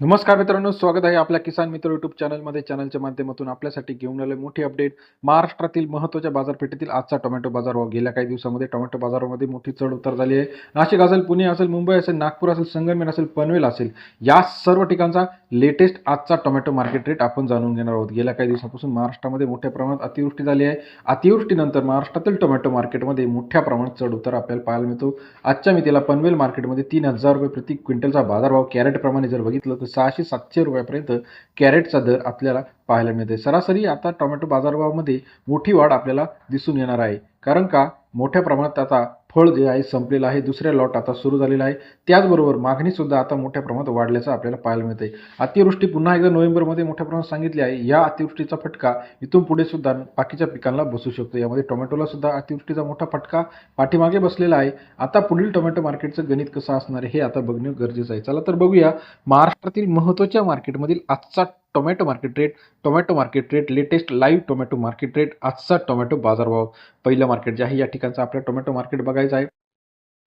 नमस्कार मित्रांनो स्वागत आहे आपल्या किसान मित्र युट्यूब चॅनलमध्ये चॅनलच्या माध्यमातून आपल्यासाठी घेऊन आले मोठी अपडेट महाराष्ट्रातील महत्त्वाच्या बाजारपेठेतील आजचा टोमॅटो बाजारभाव. गेल्या काही दिवसामध्ये टोमॅटो बाजारामध्ये मोठी चढ उतार झाली आहे. नाशिक असेल पुणे असेल मुंबई असेल नागपूर असेल संगमेर असेल पनवेल असेल या सर्व ठिकाणचा लेटेस्ट आजचा टोमॅटो मार्केट रेट आपण जाणून घेणार आहोत. गेल्या काही दिवसापासून महाराष्ट्रामध्ये मोठ्या प्रमाणात अतिवृष्टी झाली आहे. अतिवृष्टीनंतर महाराष्ट्रातील टोमॅटो मार्केटमध्ये मोठ्या प्रमाणात चढ उतार आपल्याला पाहायला मिळतो. आजच्या मितीला पनवेल मार्केटमध्ये तीन हजार रुपये प्रति क्विंटलचा बाजारभाव. कॅरेटप्रमाणे जर बघितलं तर सहाशे सातशे रुपयापर्यंत कॅरेटचा दर आपल्याला पाहायला मिळते सरासरी आता टोमॅटो बाजारभावामध्ये मोठी वाढ आपल्याला दिसून येणार आहे. कारण का? मोठ्या प्रमाणात आता फळ जे आहे संपलेलं आहे दुसऱ्या लॉट आता सुरू झालेला आहे. त्याचबरोबर मागणीसुद्धा आता मोठ्या प्रमाणात वाढल्याचं आपल्याला पाहायला मिळते अतिवृष्टी पुन्हा एकदा नोव्हेंबरमध्ये मोठ्या प्रमाणात सांगितली आहे. या अतिवृष्टीचा फटका इथून पुढे सुद्धा बाकीच्या पिकांना बसू शकतो. यामध्ये टोमॅटोला सुद्धा अतिवृष्टीचा मोठा फटका पाठीमागे बसलेला आहे. आता पुढील टोमॅटो मार्केटचं गणित कसं असणार हे आता बघणं गरजेचं आहे. चला तर बघूया महाराष्ट्रातील महत्त्वाच्या मार्केटमधील आजचा tomato market rate tomato market rate latest live tomato market rate आजचा टोमॅटो बाजारभाव. पहिलं मार्केट जे आहे या ठिकाणचं आपल्या टोमॅटो मार्केट बघायचं आहे.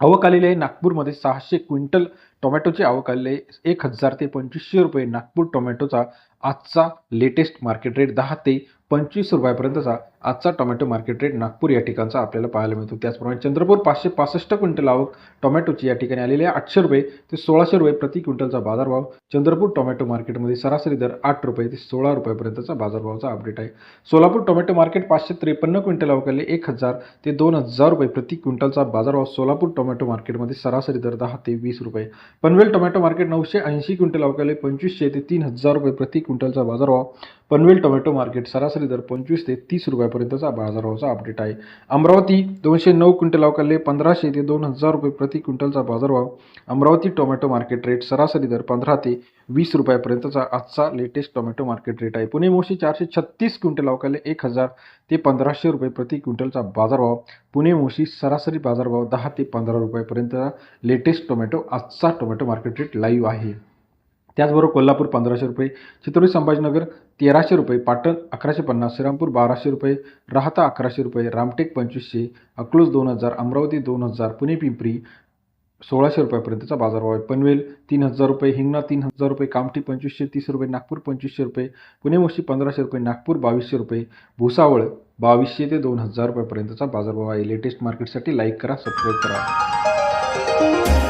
आवक आलेली आहे नागपूरमध्ये सहाशे क्विंटल टोमॅटोची आवक आलेली आहे. एक हजार ते पंचवीसशे रुपये नागपूर टोमॅटोचा आजचा लेटेस्ट मार्केट रेट दहा ते पंचवीस रुपयापर्यंतचा आजचा टोमॅटो मार्केट रेट नागपूर या ठिकाणचा आपल्याला पाहायला मिळतो. त्याचप्रमाणे चंद्रपूर पाचशे पासष्ट क्विंटल आवक टोमॅटोची या ठिकाणी आलेली आहे. आठशे रुपये ते सोळाशे रुपये प्रति क्विंटलचा बाजारभाव. चंद्रपूर टोमॅटो मार्केटमध्ये सरासरी दर आठ रुपये ते सोळा रुपयापर्यंतचा बाजारभावाचा अपडेट आहे. सोलापूर टोमॅटो मार्केट पाचशे त्रेपन्न क्विंटल अवकाले एक हजार ते दोन हजार रुपये प्रति क्विंटलचा बाजारभाव. सोलापूर टोमॅटो मार्केटमध्ये सरासरी दर दहा ते वीस रुपये. पनवेल टोमॅटो मार्केट नऊशे ऐंशी क्विंटल अवकाले पंचवीसशे ते तीन हजार रुपये प्रति क्विंटलचा बाजारभाव. पनवेल टोमॅटो मार्केट सरासरी दर पंचवीस ते तीस रुपयापर्यंतचा बाजारभावाचा अपडेट आहे. अमरावती दोनशे नऊ क्विंटल अवकाले पंधराशे ते दोन हजार रुपये प्रति क्विंटलचा बाजारभाव. अमरावती टोमॅटो मार्केट रेट सरासरी दर पंधरा ते वीस रुपयापर्यंतचा आजचा लेटेस्ट टोमॅटो मार्केट रेट आहे. पुणे मोशी चारशे छत्तीस क्विंटल अवकाले एक हजार ते पंधराशे रुपये प्रति क्विंटलचा बाजारभाव. पुणे मोशी सरासरी बाजारभाव दहा ते पंधरा रुपयापर्यंतचा लेटेस्ट टोमॅटो आजचा टोमॅटो मार्केट रेट लाईव्ह आहे. त्याचबरोबर कोल्हापूर पंधराशे रुपये चित्रोली संभाजीनगर तेराशे रुपये पाटण अकराशे पन्नास श्रीरामपूर बाराशे रुपये राहता अकराशे रुपये रामटेक पंचवीसशे अकलूज दोन हजार अमरावती दोन हजार पुणे पिंपरी सोळाशे रुपयापर्यंतचा बाजारभाव आहे. पनवेल तीन हजार रुपये हिंगणा तीन हजार रुपये कामठी पंचवीसशे तीस रुपये नागपूर पंचवीसशे रुपये पुणे मोशी पंधराशे रुपये नागपूर बावीसशे रुपये भुसावळ बावीसशे ते दोन हजार रुपयापर्यंतचा बाजारभाव आहे. लेटेस्ट मार्केटसाठी लाईक करा सबस्क्राईब करा.